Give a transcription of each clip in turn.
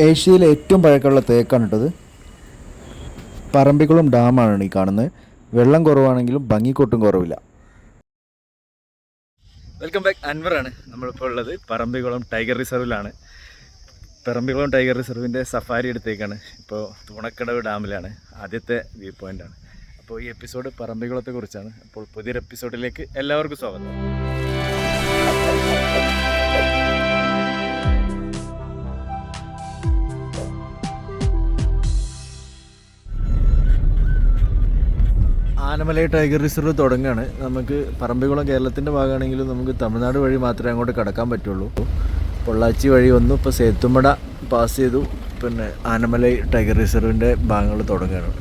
ഏഷ്യയിലെ ഏറ്റവും പഴക്കമുള്ള തേക്കാണ് ഇട്ടത്. പറമ്പിക്കുളം ഡാമാണ് ഈ കാണുന്നത്. വെള്ളം കുറവാണെങ്കിലും ഭംഗിക്കൊട്ടും കുറവില്ല. വെൽക്കം ബാക്ക് അൻവറാണ് നമ്മളിപ്പോൾ ഉള്ളത്. പറമ്പിക്കുളം ടൈഗർ റിസർവിലാണ്. പറമ്പിക്കുളം ടൈഗർ റിസർവിന്റെ സഫാരി എടുത്തേക്കാണ് ഇപ്പോൾ തൂണക്കടവ് ഡാമിലാണ്. ആദ്യത്തെ വ്യൂ പോയിന്റാണ് അപ്പോൾ ഈ എപ്പിസോഡ് പറമ്പിക്കുളത്തെ കുറിച്ചാണ്. അപ്പോൾ പുതിയൊരു എപ്പിസോഡിലേക്ക് എല്ലാവർക്കും സ്വാഗതം. ആനമലൈ ടൈഗർ റിസർവ് തുടങ്ങുകയാണ് നമുക്ക് പറമ്പിക്കുളം കേരളത്തിന്റെ ഭാഗമാണെങ്കിലും നമുക്ക് തമിഴ്നാട് വഴി മാത്രമേ അങ്ങോട്ട് കടക്കാൻ പറ്റുള്ളൂ. പൊള്ളാച്ചി വഴി വന്നു. ഇപ്പോൾ സേത്തുമട പാസ് ചെയ്തു. പിന്നെ ആനമലൈ ടൈഗർ റിസർവിന്റെ ഭാഗങ്ങൾ തുടങ്ങുകയാണ്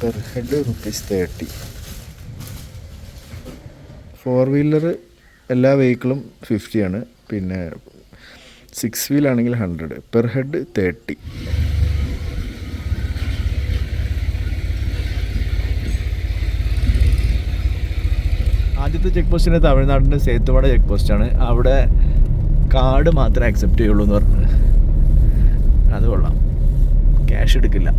per head rupees thirty four wheeler എല്ലാ വെഹിക്കിളും ഫിഫ്റ്റിയാണ് പിന്നെ സിക്സ് വീലാണെങ്കിൽ ഹൺഡ്രഡ് പെർ ഹെഡ് തേർട്ടി ആദ്യത്തെ ചെക്ക് പോസ്റ്റിന് തമിഴ്നാടിന്റെ സേത്തുവാട ചെക്ക് പോസ്റ്റാണ് അവിടെ കാർഡ് മാത്രമേ അക്സെപ്റ്റ് ചെയ്യുള്ളൂ എന്ന് പറഞ്ഞു. അത് കൊള്ളാം. ക്യാഷ് എടുക്കില്ല.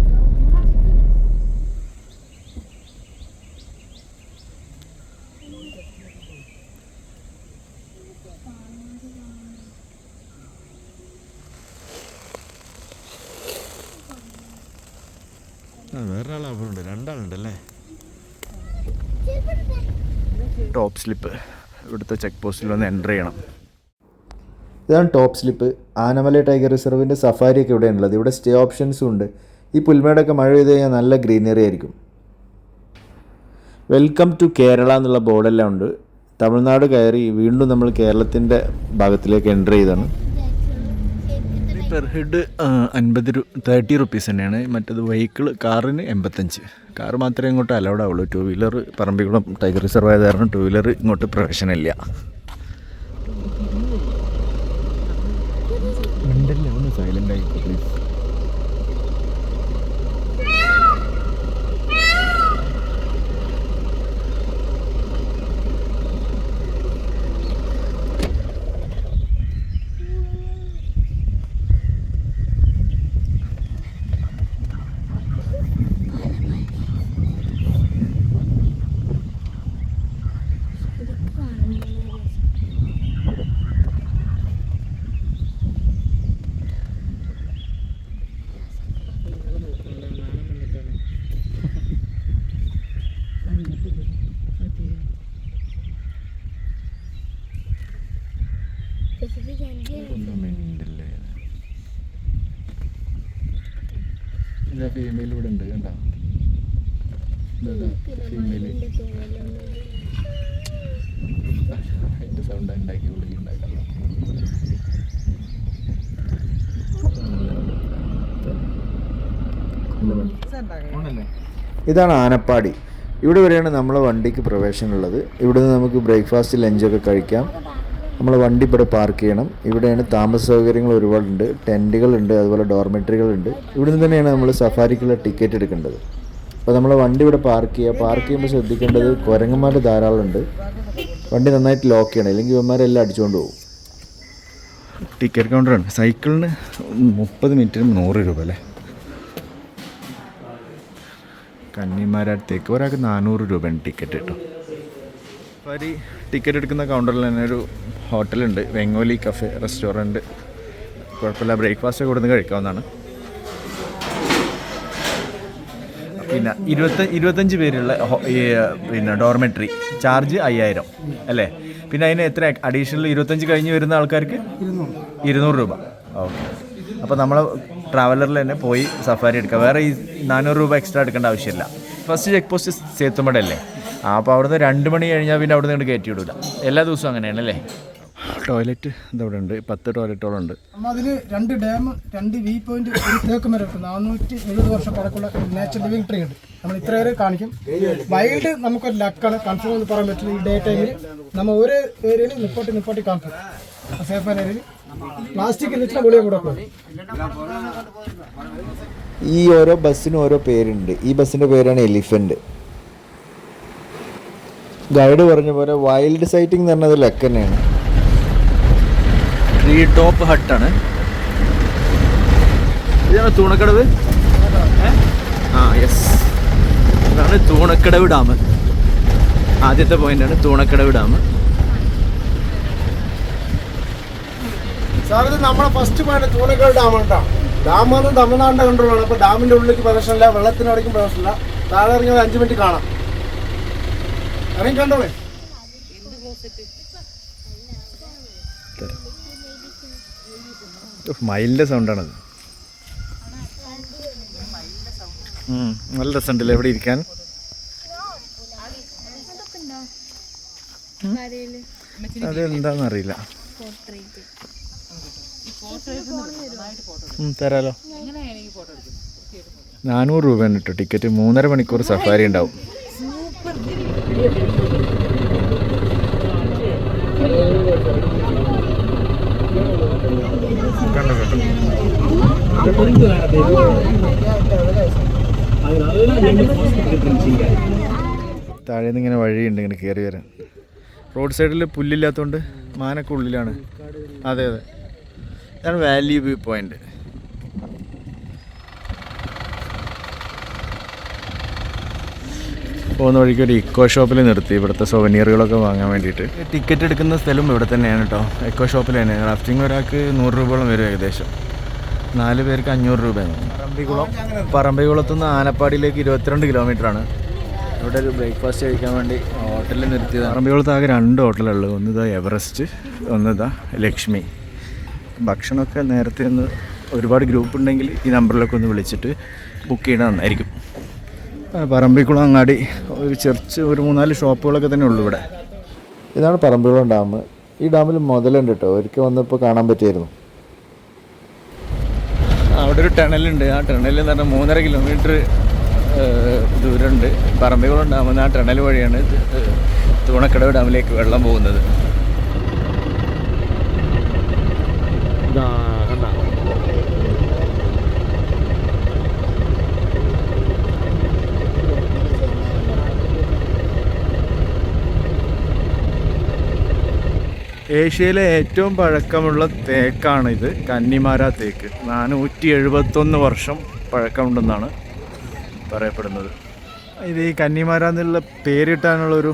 വേറൊരാൾ അപ്പുറമുണ്ട് രണ്ടാളുണ്ടല്ലേ ടോപ്പ് സ്ലിപ്പ് ഇവിടുത്തെ ചെക്ക് പോസ്റ്റിൽ വന്ന് എന്റർ ചെയ്യണം. ഇതാണ് ടോപ്പ് സ്ലിപ്പ്. ആനമല ടൈഗർ റിസർവിന്റെ സഫാരിയൊക്കെ ഇവിടെ ഉള്ളത് ഇവിടെ സ്റ്റേ ഓപ്ഷൻസും ഉണ്ട്. ഈ പുൽമേടൊക്കെ മഴ പെയ്ത് കഴിഞ്ഞാൽ നല്ല ഗ്രീനറി ആയിരിക്കും. വെൽക്കം ടു കേരള എന്നുള്ള ബോർഡെല്ലാം ഉണ്ട്. തമിഴ്നാട് കയറി വീണ്ടും നമ്മൾ കേരളത്തിന്റെ ഭാഗത്തിലേക്ക് എന്റർ ചെയ്താണ് പെർ ഹെഡ് അൻപത് രൂ തേർട്ടി റുപ്പീസ് തന്നെയാണ്. മറ്റേത് വെഹിക്കിൾ കാറിന് എൺപത്തഞ്ച്. കാർ മാത്രമേ ഇങ്ങോട്ട് അലൗഡ് ആവുള്ളൂ. Two wheeler Parambikulam tiger reserve ആയത് കാരണം ടു വീലർ ഇങ്ങോട്ട് പ്രവേശനമില്ല. സൈലന്റ് ആയിട്ട് പ്ലീസ് ഇതാ ഫീമെയിൽ ഇവിടെ ഉണ്ട് കണ്ടോ? ഫീമെയിൽ അതിന്റെ സൗണ്ട് ഉണ്ടാക്കി ഉള്ളിൽ ഉണ്ടാക്കല്ലോ ഇതാണ് ആനപ്പാടി. ഇവിടെ വരെയാണ് നമ്മളെ വണ്ടിക്ക് പ്രവേശനമുള്ളത്. ഇവിടെ നിന്ന് നമുക്ക് ബ്രേക്ക്ഫാസ്റ്റ് ലഞ്ചൊക്കെ കഴിക്കാം. നമ്മൾ വണ്ടി ഇവിടെ പാർക്ക് ചെയ്യണം. ഇവിടെയാണ് താമസ സൗകര്യങ്ങൾ ഒരുപാടുണ്ട്. ടെന്റുകളുണ്ട് അതുപോലെ ഡോർമെറ്ററികളുണ്ട് ഇവിടുന്ന് തന്നെയാണ് നമ്മൾ സഫാരിക്കുള്ള ടിക്കറ്റ് എടുക്കേണ്ടത്. അപ്പോൾ നമ്മൾ വണ്ടി ഇവിടെ പാർക്ക് ചെയ്യുക. പാർക്ക് ചെയ്യുമ്പോൾ ശ്രദ്ധിക്കേണ്ടത് കുരങ്ങന്മാർ ധാരാളം ഉണ്ട് വണ്ടി നന്നായിട്ട് ലോക്ക് ചെയ്യണം. അല്ലെങ്കിൽ ഇവന്മാരെല്ലാം അടിച്ചുകൊണ്ട് പോകും. ടിക്കറ്റ് കൗണ്ടറാണ് സൈക്കിളിന് മുപ്പത് മിനിറ്റിന് നൂറ് രൂപ അല്ലേ? കന്നിമാരടുത്തേക്ക് ഒരാൾക്ക് നാനൂറ് രൂപയാണ് ടിക്കറ്റ് കേട്ടോ. സഫാരി ടിക്കറ്റ് എടുക്കുന്ന കൗണ്ടറിൽ തന്നെ ഒരു ഹോട്ടലുണ്ട്. Vengoli cafe restaurant. കുഴപ്പമില്ല ബ്രേക്ക്ഫാസ്റ്റ് കൊടുന്ന് കഴിക്കാവുന്നതാണ്. പിന്നെ ഇരുപത്തി ഇരുപത്തഞ്ച് പേരുള്ള ഈ പിന്നെ ഡോർമെട്രി. ചാർജ് അയ്യായിരം അല്ലേ? പിന്നെ അതിന് എത്ര അഡീഷണൽ ഇരുപത്തഞ്ച് കഴിഞ്ഞ് വരുന്ന ആൾക്കാർക്ക്? ഇരുന്നൂറ്. രൂപ. ഓക്കെ. അപ്പോൾ നമ്മൾ ട്രാവലറിൽ തന്നെ പോയി സഫാരി എടുക്കുക. വേറെ ഈ നാനൂറ് രൂപ എക്സ്ട്രാ എടുക്കേണ്ട ആവശ്യമില്ല. ഫസ്റ്റ് ചെക്ക് പോസ്റ്റ് സേത്തുമടല്ലേ അപ്പോൾ അവിടുന്ന് രണ്ട് മണി കഴിഞ്ഞാൽ പിന്നെ അവിടുന്ന് ഇങ്ങോട്ട് കയറ്റി വിടില്ല എല്ലാ ദിവസവും അങ്ങനെയാണ് അല്ലേ? ടോയ്ലറ്റ് ഇതവിടെ ഉണ്ട്. പത്ത് ടോയ്ലറ്റുകളുണ്ട് അതിൽ രണ്ട് ഡാം രണ്ട് വി പോയിന്റ് ഒരു തേക്ക് മരം ഉണ്ട് നാനൂറ്റി എഴുപത് വർഷം പഴക്കമുള്ള നാച്ചുറൽ ലിവിങ് ട്രീ ഉണ്ട്. നമ്മൾ ഇത്ര വരെ കാണിക്കും. വൈൽഡ് നമുക്കൊരു ലക്കാണ് കൺഫേം എന്ന് പറയാൻ പറ്റില്ല ഈ ഡേ ടൈമിൽ നമ്മൾ ഒരു ഏരിയയിൽ നിപ്പോട്ടി നിപ്പോട്ടി കാണിക്കും. സേഫ് ഏരിയയിൽ ഈ ഓരോ ബസ്സിനും ഓരോ പേരുണ്ട്. ഈ ബസ്സിന്റെ പേരാണ് എലിഫന്റ്. ഗൈഡ് പറഞ്ഞ പോലെ വൈൽഡ് സൈറ്റിംഗ് എന്ന് പറഞ്ഞത് ലക്ക് തന്നെയാണ് ട്രീ ടോപ്പ് ഹട്ടാണ്. ഇതാണ് തൂണക്കടവ്? ആ യെസ് ഇതാണ് തൂണക്കടവ് ഡാം. ആദ്യത്തെ പോയിന്റാണ് തൂണക്കടവ് ഡാം. സാർ ഇത് നമ്മുടെ ഫസ്റ്റ് പോയിന്റ് തൂണക്കാട് ഡാം കേട്ടോ ഡാം വന്ന് തമിഴ്നാടിന്റെ കൺട്രോളാണ് അപ്പൊ ഡാമിന്റെ ഉള്ളിലേക്ക് പ്രവേശനമില്ല വെള്ളത്തിനടക്കും പ്രശ്നമില്ല താഴെ ഇറങ്ങിയത് അഞ്ച് മിനിറ്റ് കാണാം. ഇറങ്ങി കണ്ടോളേ. മയിലിന്റെ സൗണ്ടാണത് നല്ല രസമുണ്ടല്ലേ എവിടെ ഇരിക്കാൻ? അത് എന്താണെന്ന് അറിയില്ല ഉം, തരാലോ. നാനൂറ് രൂപയാണ് കേട്ടോ ടിക്കറ്റ്. മൂന്നര മണിക്കൂർ സഫാരി ഉണ്ടാവും. താഴെ ഇങ്ങനെ വഴിയുണ്ട് ഇങ്ങനെ കയറി വരാൻ. റോഡ് സൈഡിൽ പുല്ലില്ലാത്തതുകൊണ്ട് മാനൊക്കെ ഉള്ളിലാണ്. അതെ അതെ. ഇതാണ് വാല്യൂ വ്യൂ പോയിന്റ് പോകുന്ന വഴിക്ക് ഒരു ഇക്കോ ഷോപ്പിൽ നിർത്തി. ഇവിടുത്തെ സോവനിയറുകളൊക്കെ വാങ്ങാൻ വേണ്ടിയിട്ട്. ടിക്കറ്റ് എടുക്കുന്ന സ്ഥലം ഇവിടെ തന്നെയാണ് കേട്ടോ എക്കോ ഷോപ്പിൽ തന്നെ. റാഫ്റ്റിംഗ് ഒരാൾക്ക് നൂറ് രൂപയോളം വരും ഏകദേശം. നാല് പേർക്ക് അഞ്ഞൂറ് രൂപയാണ്. പറമ്പിക്കുളം. പറമ്പിക്കുളത്തു നിന്ന് ആനപ്പാടിയിലേക്ക് ഇരുപത്തിരണ്ട് കിലോമീറ്ററാണ് ഇവിടെ ഒരു ബ്രേക്ക്ഫാസ്റ്റ് കഴിക്കാൻ വേണ്ടി ഹോട്ടലിൽ നിർത്തിയത് പറമ്പിക്കുളത്ത് ആകെ രണ്ട് ഹോട്ടലുള്ളൂ ഒന്നിതാ എവറസ്റ്റ് ഒന്നിതാ ലക്ഷ്മി ഭക്ഷണമൊക്കെ നേരത്തെ ഒന്ന് ഒരുപാട് ഗ്രൂപ്പ് ഉണ്ടെങ്കിൽ ഈ നമ്പറിലൊക്കെ ഒന്ന് വിളിച്ചിട്ട് ബുക്ക് ചെയ്യണത് നന്നായിരിക്കും. പറമ്പിക്കുളം അങ്ങാടി ഒരു ചെറിച്ച് ഒരു മൂന്നാൽ ഷോപ്പുകളൊക്കെ തന്നെ ഉള്ളൂ ഇവിടെ. ഇതാണ് പറമ്പിക്കുളം ഡാം. ഈ ഡാമിൽ മുതലുണ്ട് കേട്ടോ ഒരിക്കൽ വന്നപ്പോൾ കാണാൻ പറ്റിയായിരുന്നു. അവിടെ ഒരു ടണലുണ്ട്. ആ ടണലിൽ എന്ന് പറഞ്ഞാൽ മൂന്നര കിലോമീറ്റർ ദൂരമുണ്ട്. പറമ്പിക്കുളം ഡാമിൽ നിന്ന് ആ ടണൽ വഴിയാണ് തൂണക്കടവ് ഡാമിലേക്ക് വെള്ളം പോകുന്നത്. ഏഷ്യയിലെ ഏറ്റവും പഴക്കമുള്ള തേക്കാണ് ഇത് കന്നിമാര തേക്ക്. നാനൂറ്റി എഴുപത്തൊന്ന് വർഷം പഴക്കമുണ്ടെന്നാണ് പറയപ്പെടുന്നത്. ഇത് ഈ കന്നിമാര എന്നുള്ള പേരിട്ടാനുള്ളൊരു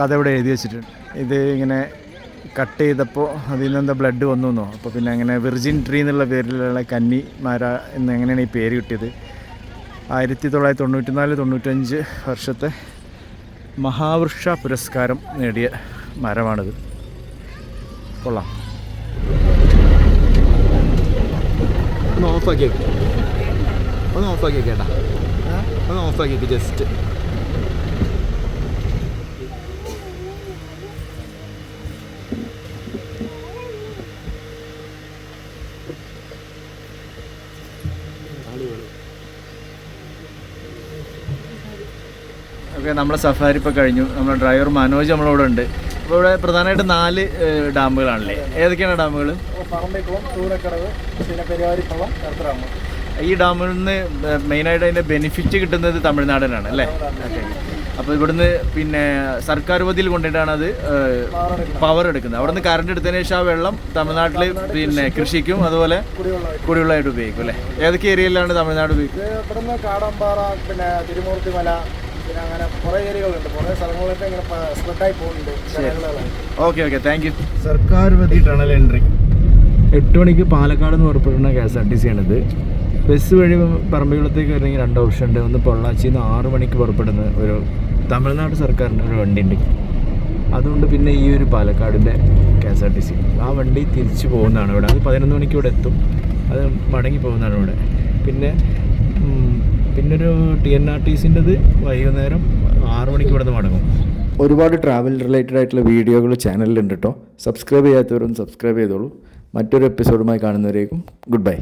കഥ ഇവിടെ എഴുതി വെച്ചിട്ടുണ്ട്. ഇത് ഇങ്ങനെ കട്ട് ചെയ്തപ്പോൾ അതിൽ നിന്ന് എന്താ ബ്ലഡ് വന്നു എന്നോ അപ്പോൾ പിന്നെ അങ്ങനെ വിർജിൻ ട്രീ എന്നുള്ള പേരിലുള്ള കന്നിമാര എന്ന് എങ്ങനെയാണ് ഈ പേര് കിട്ടിയത്? ആയിരത്തി തൊള്ളായിരത്തി തൊണ്ണൂറ്റി നാല് തൊണ്ണൂറ്റഞ്ച് വർഷത്തെ മഹാവൃക്ഷ പുരസ്കാരം നേടിയ മരമാണിത്. കൊള്ളാം. ഒന്ന് ഓഫാക്കി ഒന്ന് ഓഫാക്കി കേട്ടാ ഒന്ന് ഓഫാക്കി ജസ്റ്റ് ഓക്കെ നമ്മളെ സഫാരി ഇപ്പോൾ കഴിഞ്ഞു. നമ്മുടെ ഡ്രൈവർ മനോജ് നമ്മളവിടെ ഉണ്ട് അപ്പോൾ ഇവിടെ പ്രധാനമായിട്ട് നാല് ഡാമുകളാണല്ലേ? ഏതൊക്കെയാണ് ഡാമുകൾ പറമ്പിക്കുളം പിന്നെ ഈ ഡാമിൽ നിന്ന് മെയിനായിട്ട് അതിന്റെ ബെനിഫിറ്റ് കിട്ടുന്നത് തമിഴ്നാടിനാണ് അല്ലേ? അപ്പോൾ ഇവിടുന്ന് പിന്നെ സർക്കാർ പതിയിൽ കൊണ്ടിട്ടാണ് അത് പവർ എടുക്കുന്നത്. അവിടെ നിന്ന് കറണ്ട് എടുത്തതിന് ശേഷം ആ വെള്ളം തമിഴ്നാട്ടിൽ പിന്നെ കൃഷിക്കും. അതുപോലെ കുടിവെള്ളമായിട്ട്. ഉപയോഗിക്കും അല്ലേ? ഏതൊക്കെ ഏരിയയിലാണ് തമിഴ്നാട് ഉപയോഗിക്കുന്നത്? ഇവിടുന്ന് കാടമ്പാറ പിന്നെ തിരുമൂർത്തി മല പിന്നെ അങ്ങനെ കുറേ ഏരിയകളുണ്ട്. കുറേ സ്ഥലങ്ങളിലൊക്കെ ഇങ്ങനെ സ്പ്രെഡായി പോകുന്നുണ്ട് ഓക്കെ ഓക്കെ താങ്ക് യു സർക്കാർ വതി ടണൽ എൻട്രി. എട്ട് മണിക്ക് പാലക്കാട് നിന്ന് പുറപ്പെടുന്ന K S R T C ആണിത്. ബസ് വഴി പറമ്പിക്കുളത്തേക്ക് വരണമെങ്കിൽ രണ്ട് ഓപ്ഷൻ ഉണ്ട്. ഒന്ന് പൊള്ളാച്ചിയിൽ നിന്ന് ആറ് മണിക്ക് പുറപ്പെടുന്ന ഒരു തമിഴ്നാട് സർക്കാരിന്റെ ഒരു വണ്ടി ഉണ്ട് അതുകൊണ്ട് പിന്നെ ഈ ഒരു പാലക്കാടിന്റെ K S R T C. ആ വണ്ടി തിരിച്ചു പോകുന്നതാണ് ഇവിടെ. അത് പതിനൊന്ന് മണിക്ക് ഇവിടെ എത്തും. അത് മടങ്ങി പോകുന്നതാണ് ഇവിടെ. പിന്നെ ഉം, പിന്നൊരു ടി എൻ ആർ ടി സിന്റെത് വൈകുന്നേരം ആറ് മണിക്ക് ഇവിടെ നിന്ന് മടങ്ങും. ഒരുപാട് ട്രാവൽ റിലേറ്റഡ് ആയിട്ടുള്ള വീഡിയോകൾ ചാനലിലുണ്ട് കേട്ടോ സബ്സ്ക്രൈബ് ചെയ്യാത്തവരും സബ്സ്ക്രൈബ് ചെയ്തോളൂ. മറ്റൊരു എപ്പിസോഡുമായി കാണുന്നവരേക്കും ഗുഡ് ബൈ